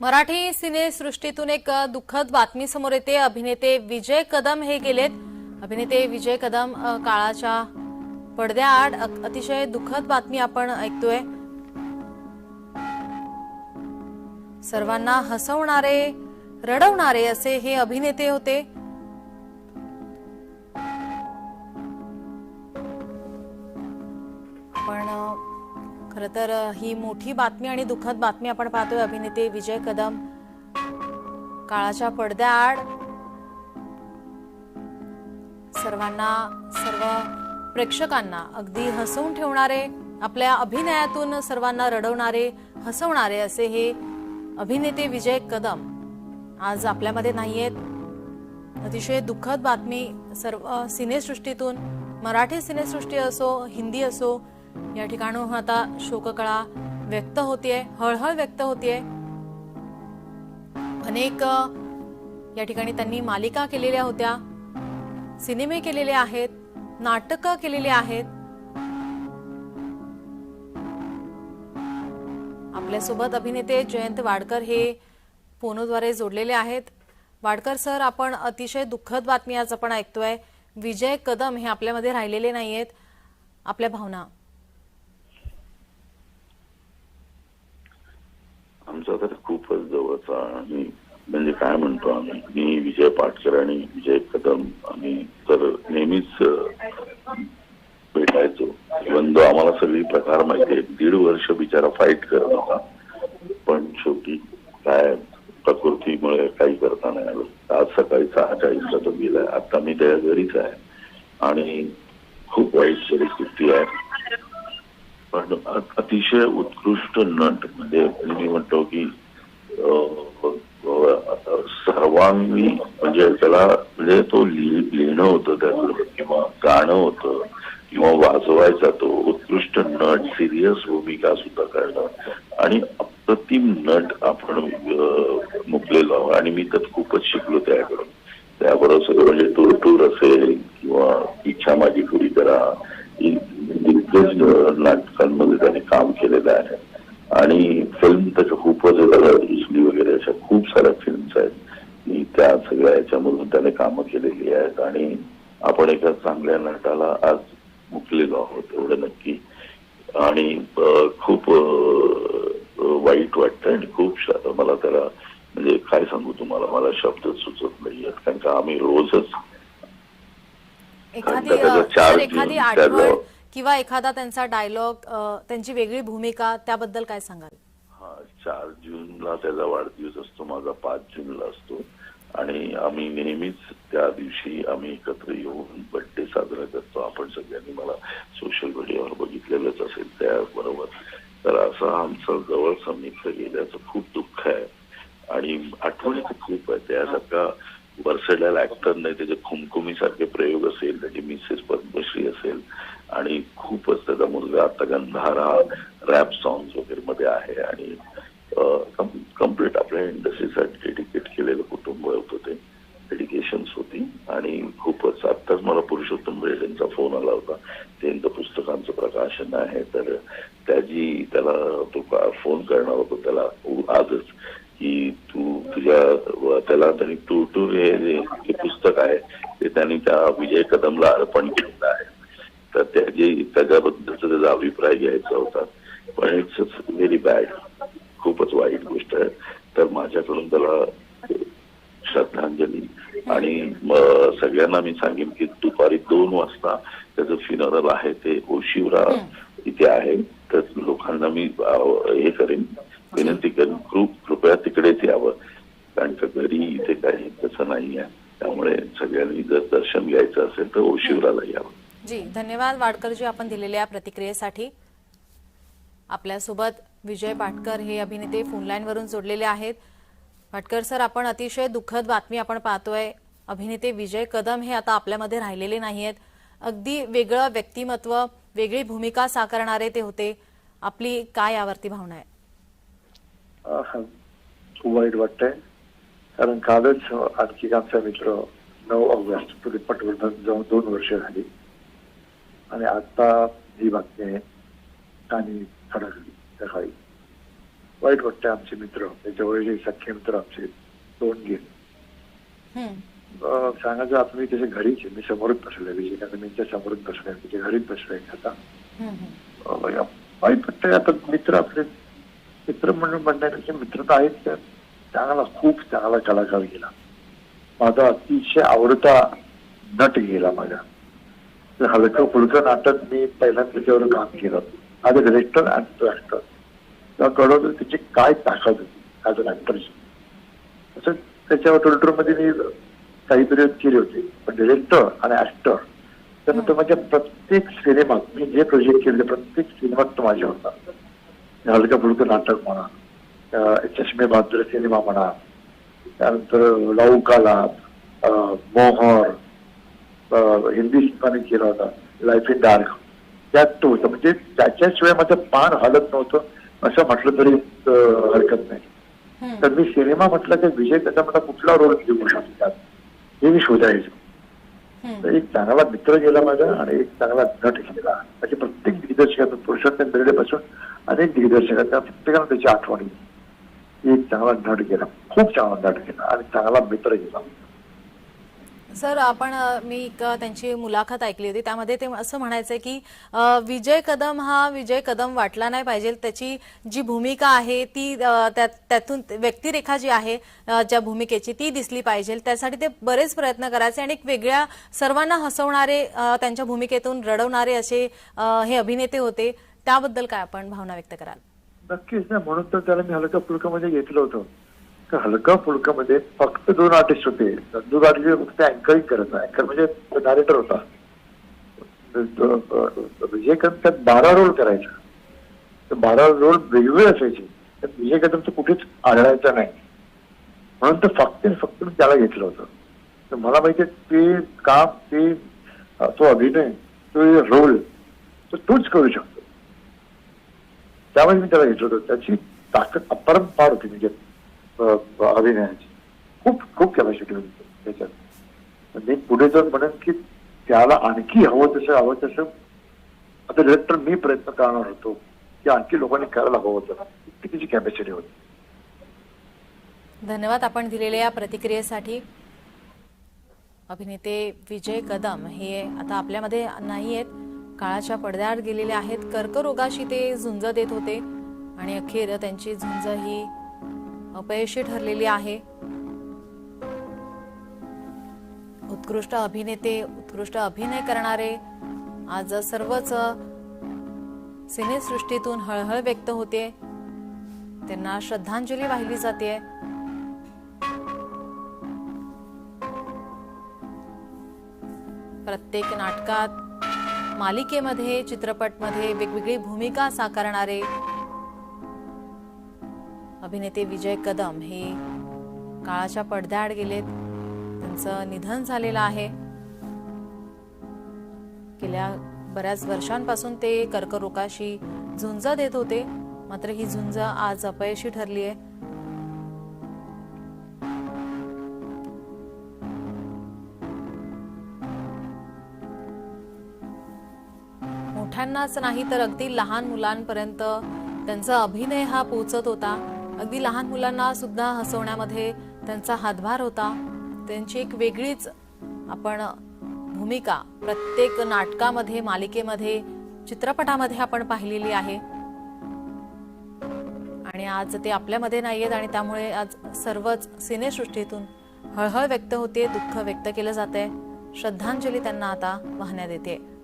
मराठी सिनेसृष्टीतून एक दुःखद बातमी समोर येते. अभिनेते विजय कदम हे गेलेत. अभिनेते विजय कदम काळाच्या पडद्याआड अतिशय दुःखद बातमी आपण ऐकतोय. सर्वांना हसवणारे रडवणारे असे हे अभिनेते होते. खरं तर ही मोठी बातमी आणि दुःखद बातमी आपण पाहतोय अभिनेते विजय कदम. काळाच्या पडद्याआड सर्वांना सर्व प्रेक्षकांना अगदी हसवून ठेवणारे आपल्या अभिनयातून सर्वांना रडवणारे हसवणारे असे हे अभिनेते विजय कदम आज आपल्यामध्ये नाहीयेत. अतिशय दुःखद बातमी सर्व सिनेसृष्टीतून मराठी सिनेसृष्टी असो हिंदी असो या ठिकाणून आता शोककळा व्यक्त होतीये हळहळ व्यक्त होतीये. अनेक या ठिकाणी त्यांनी मालिका केलेल्या होत्या सिनेमे केलेले आहेत नाटकं केलेली आहेत. आपल्यासोबत अभिनेते जयंत वाडकर हे फोनद्वारे जोडलेले आहेत. वाडकर सर आपण अतिशय दुःखद बातमी आज आपण ऐकतोय. विजय कदम हे आपल्यामध्ये राहिलेले नाहीयेत. आपल्या भावना. आमचा तर खूपच जवळचा आणि म्हणजे काय म्हणतो आम्ही मी विजय पाटकर आणि विजय कदम आम्ही तर नेहमीच भेटायचो. बंधू आम्हाला सगळी प्रकार माहिती आहे दीड वर्ष बिचारा फाईट करत होता. पण शेवटी काय प्रकृतीमुळे काही करता नाही आलं. आज सकाळी सहा चाळीसला तो गेलाय. आता मी त्या घरीच आहे. आणि खूप वाईट परिस्थिती आहे. पण अतिशय उत्कृष्ट नट म्हणतो की सर्वांगी म्हणजे त्याला म्हणजे तो लिहिणं होतं त्याचं किंवा गाणं होतं किंवा वाजवायचा तो उत्कृष्ट नट सिरियस भूमिका सुद्धा करणं. आणि अप्रतिम नट आपण मुकलेलो आहोत. आणि मी तर खूपच शिकलो त्याकडून. त्याबरोबर सगळं म्हणजे टूर टूर असेल किंवा इच्छा माझी पुरी करा दिग्गज नाटकांमध्ये त्याने काम केलेलं आहे. आणि फिल्म त्याच्या खूपच त्याला इस्ली वगैरे अशा खूप साऱ्या फिल्म्स आहेत की त्या सगळ्या याच्यामधून त्याने कामं केलेली आहेत आणि आपण एका चांगल्या नटाला आज मुकलेलो आहोत एवढं नक्की. आणि खूप वाईट वाटतं आणि खूप मला त्याला म्हणजे काय सांगू तुम्हाला मला शब्दच सुचत नाहीयेत कारण का आम्ही रोजच एखादी जून आठवण किंवा एखादा त्यांचा डायलॉग त्यांची वेगळी भूमिका त्याबद्दल काय सांगाल? हा चार जूनला त्याचा वाढदिवस असतो माझा पाच जूनला असतो. आणि आम्ही नेहमीच त्या दिवशी आम्ही एकत्र येऊन बर्थडे साजरा करतो. आपण सगळ्यांनी मला सोशल मीडियावर बघितलेलंच असेल त्याबरोबर. तर असा आमचं जवळचं मित्र गेल्याचं खूप दुःख आहे. आणि आठवणी तर खूप आहे त्यासारखा वर्सेडाल ऍक्टर नाही त्याचे खुमखुमी सारखे प्रयोग असेल त्याची मिसेस पद्मश्री असेल. आणि खूपच त्याचा मुलगा आता गंधारा रॅप सॉंग्स वगैरे मध्ये आहे. आणि कंप्लीट आपल्या इंडस्ट्रीसाठी डेडिकेट केलेलं कुटुंब होतं ते डेडिकेशन्स होती आणि खूपच आत्ताच मला पुरुषोत्तम यांचा फोन आला होता त्यांचं पुस्तकांचं प्रकाशन आहे तर त्याची त्याला तो फोन करणार होतो त्याला आजच की तू तुझ्या त्याला त्यांनी टू टू हे जे पुस्तक आहे ते त्यांनी त्या विजय कदमला अर्पण केलेलं आहे. तर त्याचे त्याच्याबद्दलचा त्याचा अभिप्राय घ्यायचा होता. पण इट्स व्हेरी बॅड खूपच वाईट गोष्ट आहे. तर माझ्याकडून त्याला श्रद्धांजली आणि म, सगळ्यांना मी सांगेन की दुपारी दोन वाजता त्याचं फिनरल आहे ते ओशिवरा इथे आहे. तर लोकांना मी हे करेन विनंती करेन खूप कृपया तिकडेच यावं. कारण का घरी इथे काही तसं नाही आहे त्यामुळे सगळ्यांनी जर दर्शन घ्यायचं असेल तर ओशिवराला यावं. जी धन्यवाद वाडकरजी आपण दिलेल्या प्रतिक्रियेसाठी. आपल्यासोबत विजय पाटकर हे अभिनेते फोनलाईनवरून जोडलेले आहेत. भटकर सर आपण अतिशय दुःखद बातमी आपण पाहतोय. अभिनेते विजय कदम हे आता आपल्यामध्ये राहिलेले नाही आहेत अगदी वेगळं व्यक्तिमत्व वेगळी भूमिका साकारणारे ते होते. आपली काय यावरती भावना आहे? खूप वाईट वाटतंय. कारण कालच आणखी आमचा मित्र नऊ ऑगस्ट पुढे पटवर्धन जाऊन दोन वर्ष झाली. आणि आता ही बातमी आहे. आणि सकाळी वाईट वाटतं आमचे मित्र. ते जवळचे सख्खे मित्र आमचे दोन गेले. सांगायचं आता मी त्याच्या घरीच मी समोरच बसलोय. विजयकांत मीच्या समोरच बसलोय. त्याच्या घरीच बसलोय आता. वाईट वाटतंय. आता मित्र आपले मित्र म्हणून म्हणण्यापेक्षा मित्र तर आहेत चांगला खूप चांगला कलाकार गेला. माझा अतिशय आवडता नट गेला माझा हलकं फुलकं नाटक मी पहिल्यांदा त्याच्यावर काम केलं. As a director and too तेव्हा कळवलं त्याची काय ताकद होती? ॲज अन ऍक्टरची असं त्याच्यावर टोल्टरमध्ये मी काही पिरियड केले होते. पण डिरेक्टर आणि ऍक्टर त्यानंतर माझ्या प्रत्येक सिनेमात मी जे प्रोजेक्ट केले प्रत्येक सिनेमात तो माझ्या होता. हलका फुलकं नाटक म्हणा चष्मे बहादूर सिनेमा म्हणा त्यानंतर लाऊ काला अं, मोहर हिंदी सिनेमाने केला होता लाईफ इन डार्क त्यात तो होता. म्हणजे त्याच्याशिवाय माझं पान हलत नव्हतं. असं म्हटलं तरी हरकत नाही. तर मी सिनेमा म्हटलं की विजय त्याचा मला कुठला रोल देऊ शकतात? हे मी शोधायचो. तर एक चांगला मित्र गेला माझा आणि एक चांगला नट गेला. म्हणजे प्रत्येक दिग्दर्शकातून पुरुषोत्तम बेर्डेपासून अनेक दिग्दर्शकांना प्रत्येकाला त्याची आठवण. एक चांगला नट गेला. खूप चांगला नट गेला. आणि चांगला मित्र गेला. सर आपण मी एक त्यांची मुलाखत ऐकली होती. त्यामध्ये ते असं म्हणायचं की विजय कदम हा विजय कदम वाटला नाही पाहिजे. त्याची जी भूमिका आहे ती त्यातून व्यक्तिरेखा जी आहे ज्या भूमिकेची ती दिसली पाहिजे. त्यासाठी ते बरेच प्रयत्न करायचे आणि एक वेगळ्या सर्वांना हसवणारे त्यांच्या भूमिकेतून रडवणारे असे हे अभिनेते होते. त्याबद्दल काय आपण भावना व्यक्त कराल? नक्कीच ना. म्हणून तर त्याला मी हलका फुलका मध्ये म्हणजे घेतलं होतं. तर हलका फुलका मध्ये म्हणजे फक्त दोन आर्टिस्ट होते. नंदू गाडगे फक्त अँकरिंग करत अँकर म्हणजे डायरेक्टर होता. तो- विजय कदम त्यात बारा रोल करायचा. तर बारा रोल वेगवेगळे असायचे. तर विजय तर कुठेच आढळायचा नाही. म्हणून तर फक्त फक्त मी त्याला घेतलं होतं. तर मला माहिती ते काम ते तो अभिनय तो रोल तो तोच करू शकतो. त्यामुळे मी त्याला घेतलं होतं. त्याची ताकद अपरंपार होती. म्हणजे अभिनयाची. खूप खूप कॅपॅसिटी होती. त्याच्यात. मी पुढे जाऊन म्हणेन की त्याला आणखी हवं तसं हवं तसं आता डिरेक्टर मी प्रयत्न करणार होतो की आणखी लोकांनी करायला हवं होतं. इतकी कॅपॅसिटी होती. धन्यवाद. आपण दिलेल्या या प्रतिक्रियेसाठी अभिनेते विजय कदम हे आता आपल्यामध्ये नाही आहेत. काळाच्या पडद्याआड गेलेले आहेत. कर्करोगाशी ते झुंज देत होते. आणि अखेर त्यांची झुंज ही अपयशी ठरलेली आहे. उत्कृष्ट अभिनेते उत्कृष्ट अभिनय करणारे आज सर्वच सिनेसृष्टीतून हळहळ व्यक्त होते. त्यांना श्रद्धांजली वाहिली जाते. प्रत्येक नाटकात मालिकेमध्ये चित्रपटमध्ये वेगवेगळी भूमिका साकारणारे अभिनेते विजय कदम हे काळाच्या पडद्याआड गेलेत. त्यांचं निधन झालेलं आहे. गेल्या बऱ्याच वर्षांपासून ते कर्करोगाशी झुंज देत होते. मात्र ही झुंज आज अपयशी ठरली आहे. मोठ्यांनाच नाही तर अगदी लहान मुलांपर्यंत त्यांचा अभिनय हा पोचत होता. अगदी लहान मुलांना सुद्धा हसवण्यामध्ये त्यांचा हातभार होता. त्यांची एक वेगळीच आपण भूमिका प्रत्येक नाटकामध्ये मालिकेमध्ये चित्रपटामध्ये आपण पाहिलेली आहे. आणि आज ते आपल्यामध्ये नाहीयेत आणि त्यामुळे आज सर्वच सिनेसृष्टीतून हळहळ व्यक्त होते दुःख व्यक्त केलं जात आहे श्रद्धांजली त्यांना आता वाहण्यात येते